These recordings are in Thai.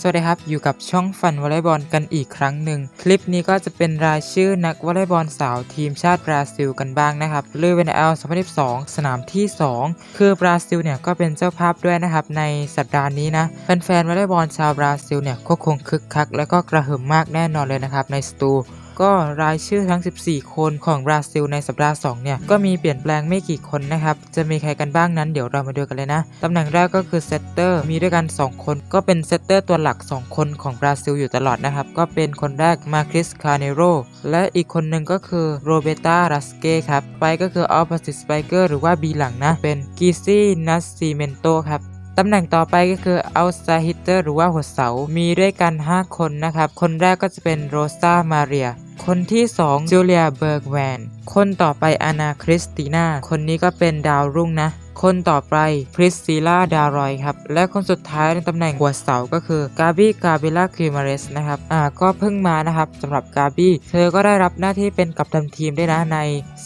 สวัสดีครับ อยู่กับช่องฟันวอลเลย์บอลกันอีกครั้งหนึ่ง คลิปนี้ก็จะเป็นรายชื่อนักวอลเลย์บอลสาวทีมชาติบราซิลกันบ้างนะครับเลือเวนเอล2022 สนามที่ 2 คือบราซิลเนี่ยก็เป็นเจ้าภาพด้วยนะครับในสัปดาห์นี้นะแฟนๆวอลเลย์บอลชาวบราซิลเนี่ยก็คงคึกคัก และก็กระหึ่มมากแน่นอนเลยนะครับในสตู ก็รายชื่อทั้ง 14 คนของบราซิลในสัปดาห์2เนี่ยก็มีเปลี่ยนแปลงไม่กี่คนนะครับ จะมีใครกันบ้างนั้นเดี๋ยวเรามาดูกันเลยนะ ตำแหน่งแรกก็คือเซตเตอร์มีด้วยกัน 2 คน ก็เป็นเซตเตอร์ตัวหลัก 2 คนของบราซิลอยู่ตลอดนะครับ ก็เป็นคนแรกมาคริสคาเนโรและอีกคนหนึ่งก็คือโรเบตารัสเก้ครับ ไปก็คือออ p ิ s สไ Spiker หรือว่า B หลังนะ เป็นกิซี่นัสซีเมนโตครับตำแหน่งต่อไปก็คือ outside hitter หรือว่าหัวเสา มีด้วยกัน 5 คนนะครับ คนแรกก็จะเป็นโรซามาเรีย คนที่ 2 จูเลีย เบิร์กแวน คนต่อไปอานาคริสติน่า คนนี้ก็เป็นดาวรุ่งนะ คนต่อไปพริสซิล่าดารอยครับ และคนสุดท้ายในตำแหน่งหัวเสาก็คือกาบี้กาเบล่าคิมาเรสนะครับอ่าก็เพิ่งมานะครับสำหรับกาบี้เธอก็ได้รับหน้าที่เป็นกัปตันทีมได้นะใน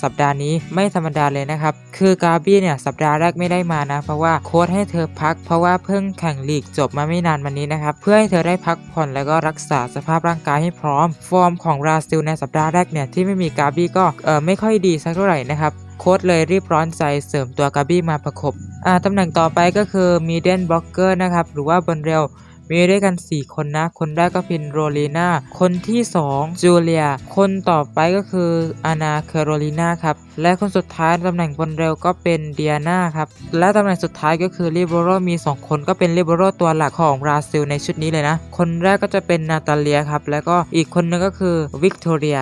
สัปดาห์นี้ไม่ธรรมดาเลยนะครับคือกาบี้เนี่ยสัปดาห์แรกไม่ได้มานะ เพราะว่าโค้ชให้เธอพัก เพราะว่าเพิ่งแข่งลีกจบมาไม่นานมานี้นะครับเพื่อให้เธอได้พักผ่อนแล้วก็รักษาสภาพร่างกายให้พร้อม ฟอร์มของบราซิลในสัปดาห์แรกเนี่ยที่ไม่มีกาบี้ก็เออไม่ค่อยดีสักเท่าไหร่นะครับโค้ชเลยรีบร้อนใจเสริมตัวกาบี้มาประกบอ่าตำแหน่งต่อไปก็คือมีเดนบล็อกเกอร์นะครับ หรือว่าบนเร็วมีด้วยกัน 4 คนนะ คนแรกก็เป็นโรลีนาคนที่ 2 จูเลีย คนต่อไปก็คืออานาเคโรลีนาครับ และคนสุดท้ายตำแหน่งบนเร็วก็เป็นเดียนาครับ และตำแหน่งสุดท้ายก็คือลิเบโรมี 2 คนก็เป็นลิเบโรตัวหลักของบราซิลในชุดนี้เลยนะ คนแรกก็จะเป็นนาตาเลียครับ แล้วก็อีกคนนึงก็คือวิกตอเรีย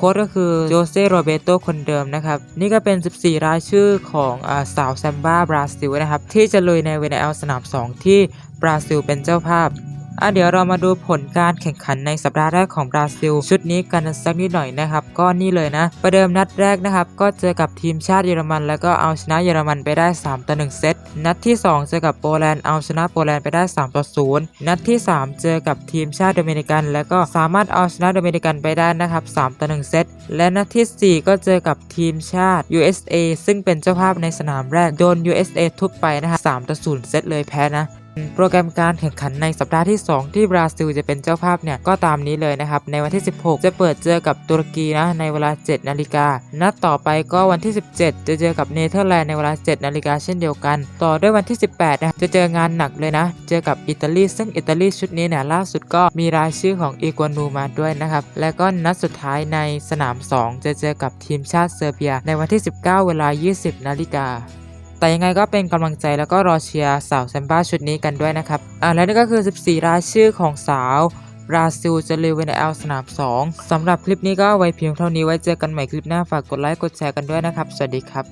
โค้ชก็คือโจเซโรเบโตคนเดิมนะครับ นี่ก็เป็น 14 รายชื่อของอสาวแซมบ้าบราซิลนะครับ ที่จะลุยในเวเนเอลสนาม 2 ที่บราซิลเป็นเจ้าภาพ อะเดี๋ยวเรามาดูผลการแข่งขันในสัปดาห์แรกของบราซิล ชุดนี้กันสักนิดหน่อยนะครับ ก็นี่เลยนะ ประเดิมนัดแรกนะครับ ก็เจอกับทีมชาติเยอรมัน แล้วก็เอาชนะเยอรมันไปได้3ต่อ1เซต นัดที่ 2 เจอกับโปแลนด์เอาชนะโปแลนด์ไปได้3ต่อ0นัดที่ 3 เจอกับทีมชาติโดมินิกัน แล้วก็สามารถเอาชนะโดมินิกันไปได้นะครับ3ต่อ1เซต และนัดที่ 4 ก็เจอกับทีมชาติ USA ซึ่งเป็นเจ้าภาพในสนามแรกโดน USA ทุบไปนะครับ3ต่อ0เซตเลยแพ้นะ โปรแกรมการแข่งขันในสัปดาห์ที่ 2 ที่บราซิลจะเป็นเจ้าภาพเนี่ยก็ตามนี้เลยนะครับ ในวันที่ 16 จะเปิดเจอกับตุรกีนะในเวลา 7 นาฬิกา นัดต่อไปก็วันที่ 17 จะเจอกับเนเธอร์แลนด์ในเวลา 7 นาฬิกาเช่นเดียวกัน ต่อด้วยวันที่ 18นะจะเจองานหนักเลยนะ เจอกับอิตาลีซึ่งอิตาลีชุดนี้เนี่ยล่าสุดก็มีรายชื่อของอีกัวนูมาด้วยนะครับ และก็นัดสุดท้ายในสนาม 2 จะเจอกับทีมชาติเซอร์เบีย ในวันที่ 19 เวลา 20 นาฬิกา แต่ยังไงก็เป็นกำลังใจแล้วก็รอเชียร์สาวแซมบ้าชุดนี้กันด้วยนะครับอ่าและนี่ก็คือ 14 รายชื่อของสาวบราซิลจะลุยเวนเอลสนาม 2สำหรับคลิปนี้ก็ไว้เพียงเท่านี้ไว้เจอกันใหม่คลิปหน้าฝากกดไลค์กดแชร์กันด้วยนะครับ สวัสดีครับ